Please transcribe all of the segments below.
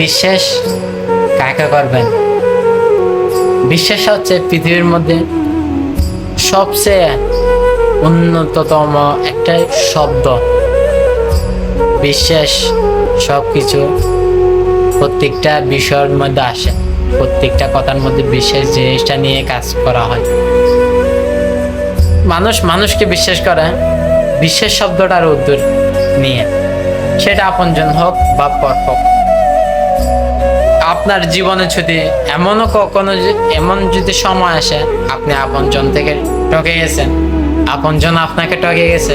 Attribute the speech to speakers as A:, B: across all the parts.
A: বিশ্বাস কাকে করবেন? বিশ্বাস হচ্ছে পৃথিবীর মধ্যে সবচেয়ে উন্নততম একটা শব্দ। বিশ্বাস সব কিছু প্রত্যেকটা বিষয়ের মধ্যে আসে। প্রত্যেকটা কথার মধ্যে বিশ্বাস জিনিসটা নিয়ে কাজ করা হয়। মানুষ, মানুষকে বিশ্বাস করে বিশ্বাস শব্দটার উদ্দূর নিয়ে। সেটা আপনজন হোক বা পর হোক। আপনার জীবনে যদি এমনও কখনো এমন যদি সময় আসে, আপনি আপনজন থেকে ঠকে গেছেন। আপনজন আপনাকে ঠকে গেছে।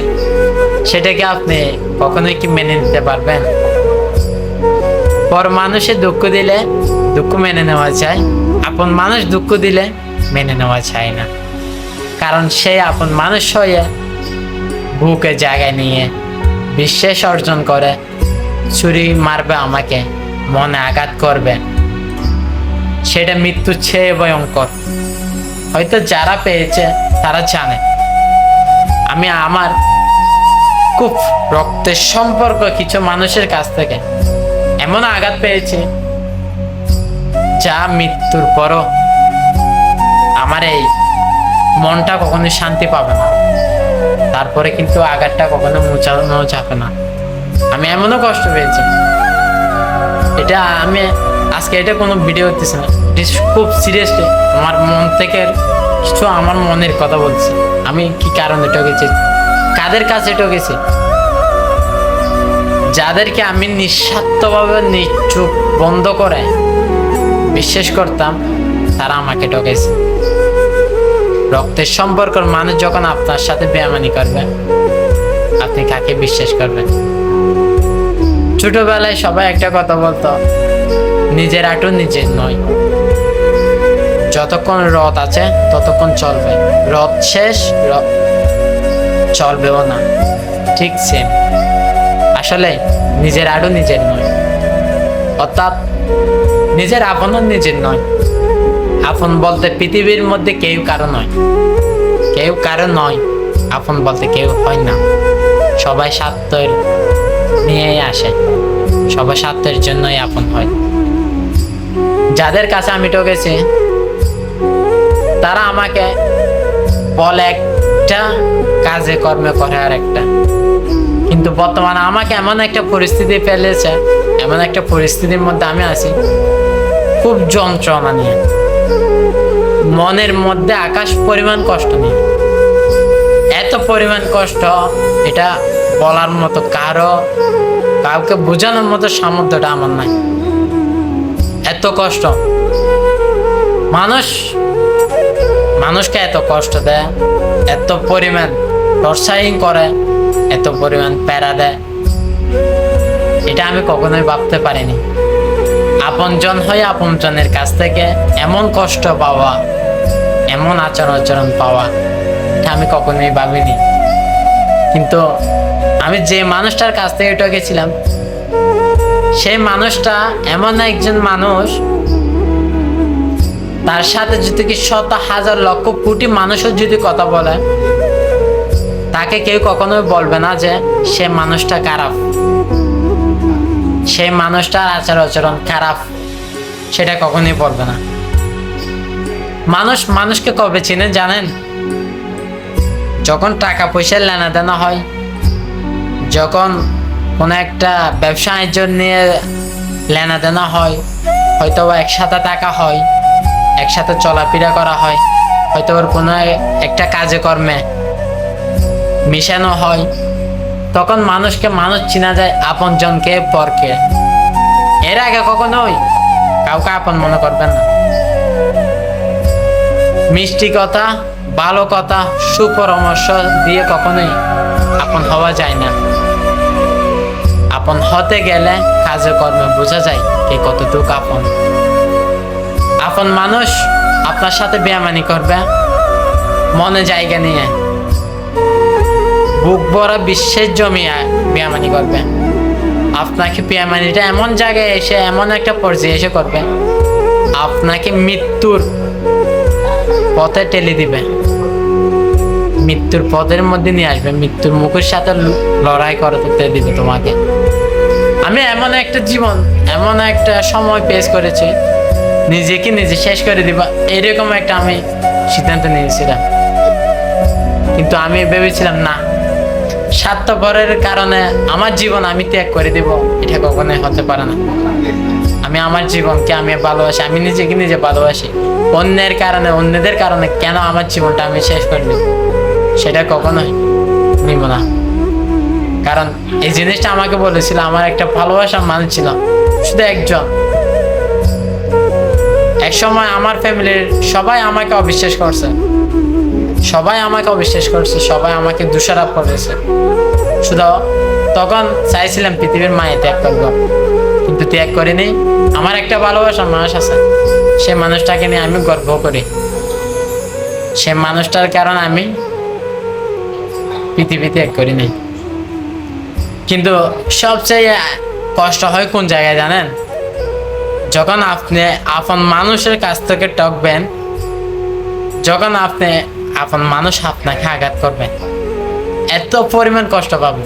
A: সেটাকে আপনি কখনোই কি মেনে নিতে পারবেন? পর মানুষে দুঃখ দিলে দুঃখ মেনে নেওয়া যায়, আপন মানুষ দুঃখ দিলে মেনে নেওয়া যায় না। কারণ সে আপন মানুষ হয়ে বুকে জায়গায় নিয়ে বিশ্বাস অর্জন করে ছুরি মারবে আমাকে, মনে আঘাত করবে। সেটা মৃত্যুর চেয়ে ভয়ঙ্কর। হয়তো যারা পেয়েছে, তারা জানে। আমি আমার খুব রক্তের সম্পর্ক কিছু মানুষের কাছ থেকে এমন আঘাত পেয়েছি, যা মৃত্যুর পরও আমার এই মনটা কখনোই শান্তি পাবে না। তারপরে কিন্তু আঘাতটা কখনো মুছানো যাবে না। আমি এমনও কষ্ট পেয়েছি। এটা আমি আজকে এটা কোনো ভিডিও হতেছে না। খুব সিরিয়াসলি আমার মন থেকে কিছু আমার মনের কথা বলছি। আমি কি কারণে ঠকেছি কাদের কাছে ঠকেছি যাদেরকে আমি নিঃস্বার্থভাবে নিচুপ বন্ধ করে বিশ্বাস করতাম, তারা আমাকে ঠকেছে রক্তের সম্পর্কের মানুষ যখন আপনার সাথে বেয়ামানি করবে, আপনি কাকে বিশ্বাস করবেন? ছোটবেলায় সবাই একটা কথা বলতো নিজের আটু নিজের নয়। যতক্ষণ রথ আছে, ততক্ষণ চলবে। রথ শেষ, রথ চলবেও না। ঠিক সেম আসলে নিজের আড়ু নিজের নয়। অর্থাৎ নিজের আপনও নিজের নয়। আপন বলতে পৃথিবীর মধ্যে কেউ কারও নয়। কেউ কারও নয়, আপন বলতে কেউ হয় না। সবাই স্বার্থের নিয়েই আসে। সবাই স্বার্থের জন্যই আপন হয়। যাদের কাছে আমি ঠকেছি তারা আমাকে বলে একটা কাজে কর্মে করে আর একটা। কিন্তু বর্তমানে আমাকে এমন একটা পরিস্থিতি ফেলেছে, এমন একটা পরিস্থিতির মধ্যে আমি আছি, খুব যন্ত্রণা নিয়ে। মনের মধ্যে আকাশ পরিমাণ কষ্ট নিয়ে। এত পরিমাণ কষ্ট, এটা বলার মতো কারও, কাউকে বোঝানোর মতো সামর্থ্যটা আমার নাই। এত কষ্ট। মানুষ মানুষকে এত কষ্ট দেয়, এত পরিমাণ টর্চারিং করে, এত পরিমাণ প্যারা দেয়। এটা আমি কখনোই ভাবতে পারিনি। আপনজন হয়ে আপনজনের কাছ থেকে এমন কষ্ট পাওয়া, এমন আচরণ আচরণ পাওয়া, এটা আমি কখনোই ভাবিনি। কিন্তু আমি যে মানুষটার কাছ থেকে ঠকেছিলাম সেই মানুষটা এমন একজন মানুষ, তার সাথে যদি কি শত হাজার লক্ষ কোটি মানুষও যদি কথা বলে, তাকে কেউ কখনোই বলবে না যে সে মানুষটা খারাপ। সেই মানুষটার আচার আচরণ খারাপ, সেটা কখনোই বলবে না। মানুষ মানুষকে কবে চিনে জানেন? যখন টাকা পয়সার লেনাদেনা হয়, যখন কোনো একটা ব্যবসা বাণিজ্য নিয়ে লেনাদেনা হয় হয়তো একসাথে টাকা হয়, একসাথে চলাফেরা করা হয় হয়তো ওর কোনো একটা কাজে কর্মে মিশানো হয়, তখন মানুষকে মানুষ চিনা যায় আপনজনকে পরকে। এর আগে কখনোই কাউকে আপন মনে করবেন না। মিষ্টি কথা, ভালো কথা, সুপরামর্শ দিয়ে কখনোই আপন হওয়া যায় না। আপন হতে গেলে কাজে কর্মে বোঝা যায় কে কতটুকু আপন। আপন মানুষ আপনার সাথে বেয়ামানি করবে, মনে জায়গা নিয়ে, বুক ভরা বিশ্বের জমিয়ে বেয়ামানি করবে। আপনাকে বেয়ামানিটা এমন জায়গায় এসে, এমন একটা পর্যায়ে এসে করবে, আপনাকে মৃত্যুর পথে ঠেলে দিবে। মৃত্যুর পদের মধ্যে নিয়ে আসবে, মৃত্যুর মুখের সাথে লড়াই করতে দিবে তোমাকে। আমি এমন একটা জীবন, এমন একটা সময় পেশ করেছি, নিজেকে নিজে শেষ করে দিবা, এরকম একটা আমি সিদ্ধান্ত নিয়েছিলাম। কিন্তু আমি ভেবেছিলাম, না, স্বার্থপরের কারণে আমার জীবন আমি ত্যাগ করে দেব, এটা কখনোই হতে পারে না। আমি আমার জীবনকে আমি ভালোবাসি, আমি নিজেকে নিজে ভালোবাসি। অন্যের কারণে, অন্যদের কারণে কেন আমার জীবনটা আমি শেষ করে নিব সেটা কখনোই নিব না। কারণ এই জিনিসটা আমাকে বলেছিল, আমার একটা ভালোবাসার মানুষ ছিল, শুধু একজন। এক সময় আমার ফ্যামিলির সবাই আমাকে অবিশ্বাস করছে। সবাই আমাকে অবিশ্বাস করছে, সবাই আমাকে দোষারোপ করেছে। শুধু তখন চাইছিলাম পৃথিবীর মায়ে ত্যাগ করব। কিন্তু ত্যাগ করিনি, আমার একটা ভালোবাসার মানুষ আছে। সে মানুষটাকে নিয়ে আমি গর্ব করি। সে মানুষটার কারণে আমি পৃথিবী ত্যাগ করি নাই। কিন্তু সবচেয়ে কষ্ট হয় কোন জায়গায় জানেন? যখন আপনি আপন মানুষের কাছ থেকে টকবেন যখন আপনি আপন মানুষ আপনাকে আঘাত করবেন এত পরিমাণ কষ্ট পাবেন,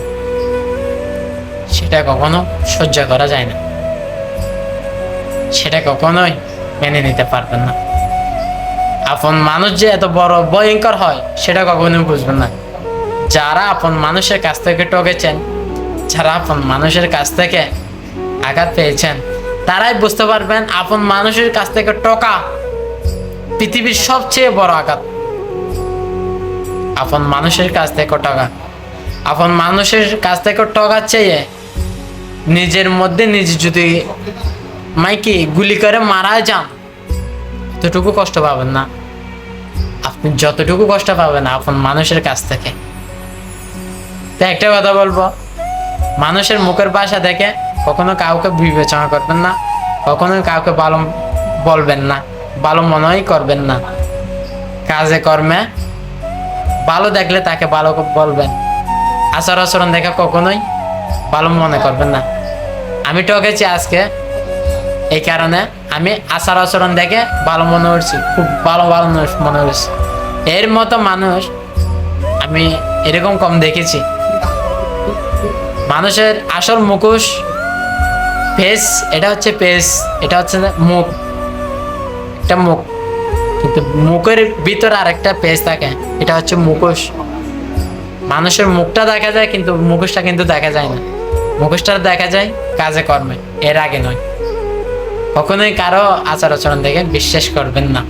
A: সেটা কখনো সহ্য করা যায় না। সেটা কখনোই মেনে নিতে পারবেন না। আপন মানুষ যে এত বড় ভয়ঙ্কর হয়, সেটা কখনোই বুঝবেন না। যারা আপন মানুষের কাছ থেকে টকেছেন যারা আপন মানুষের কাছ থেকে আঘাত পেয়েছেন, তারাই বুঝতে পারবেন আপন মানুষের কাছ থেকে টকা পৃথিবীর সবচেয়ে বড় আঘাত। আপন মানুষের কাছ থেকে টকা আপন মানুষের কাছ থেকে টকা চেয়ে নিজের মধ্যে নিজে যদি মাইকি গুলি করে মারা যান ততটুকু কষ্ট পাবেন না। আপনি যতটুকু কষ্ট পাবেন আপন মানুষের কাছ থেকে। একটা কথা বলব। মানুষের মুখের ভাষা দেখে কখনো কাউকে বিবেচনা করবেন না, কখনো কাউকে ভালো বলবেন না, ভালো মনেই করবেন না। কাজে, কর্মে ভালো দেখলে তাকে ভালো বলবেন। আচার আচরণ দেখে কখনোই ভালো মনে করবেন না। আমি ঠকেছি আজকে, এই কারণে আমি আচার আচরণ দেখে ভালো মনে করছি খুব ভালো ভালো মনে করছি এর মতো মানুষ আমি এরকম কম দেখেছি। মানুষের আসল মুখোশ ফেস এটা হচ্ছে ফেস এটা হচ্ছে মুখ। একটা মুখ। কিন্তু মুখের ভিতরে আরেকটা পেজ থাকে, এটা হচ্ছে মুখোশ। মানুষের মুখটা দেখা যায়, কিন্তু মুখোশটা কিন্তু দেখা যায় না। মুখোশটা দেখা যায় কাজে কর্মে, এর আগে নয়। কখনোই কারও আচার আচরণ দেখে বিশ্বাস করবেন না।